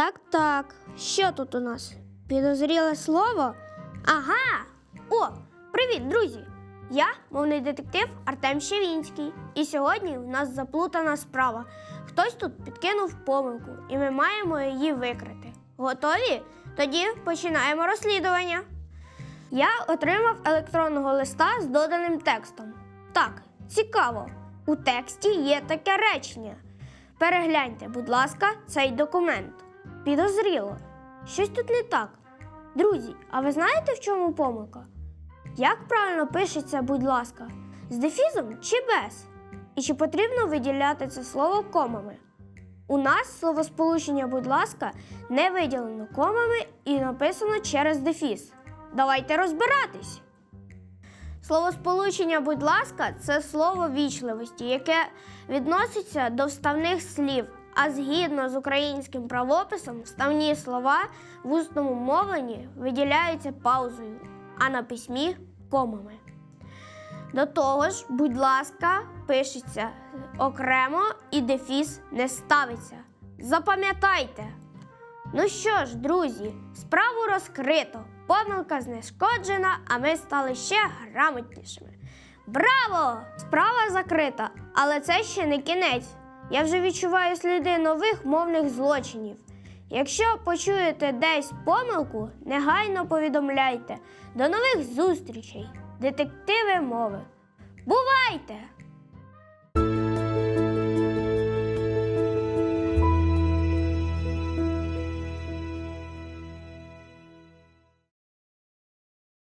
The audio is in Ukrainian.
Так, так. Що тут у нас? Підозріле слово? Ага. О, привіт, друзі! Я мовний детектив Артем Щевінський. І сьогодні в нас заплутана справа. Хтось тут підкинув помилку, і ми маємо її викрити. Готові? Тоді починаємо розслідування. Я отримав електронного листа з доданим текстом. Так, цікаво. У тексті є таке речення. Перегляньте, будь ласка, цей документ. Підозріло. Щось тут не так. Друзі, а ви знаєте, в чому помилка? Як правильно пишеться, будь ласка, з дефізом чи без? І чи потрібно виділяти це слово комами? У нас словосполучення, будь ласка, не виділено комами і написано через дефіс. Давайте розбиратись. Словосполучення, будь ласка, це слово вічливості, яке відноситься до вставних слів. А згідно з українським правописом, вставні слова в усному мовленні виділяються паузою, а на письмі комами. До того ж, будь ласка, пишеться окремо і дефіс не ставиться. Запам'ятайте. Ну що ж, друзі, справу розкрито, помилка знешкоджена, а ми стали ще грамотнішими. Браво! Справа закрита, але це ще не кінець. Я вже відчуваю сліди нових мовних злочинів. Якщо почуєте десь помилку, негайно повідомляйте. До нових зустрічей, детективи мови. Бувайте!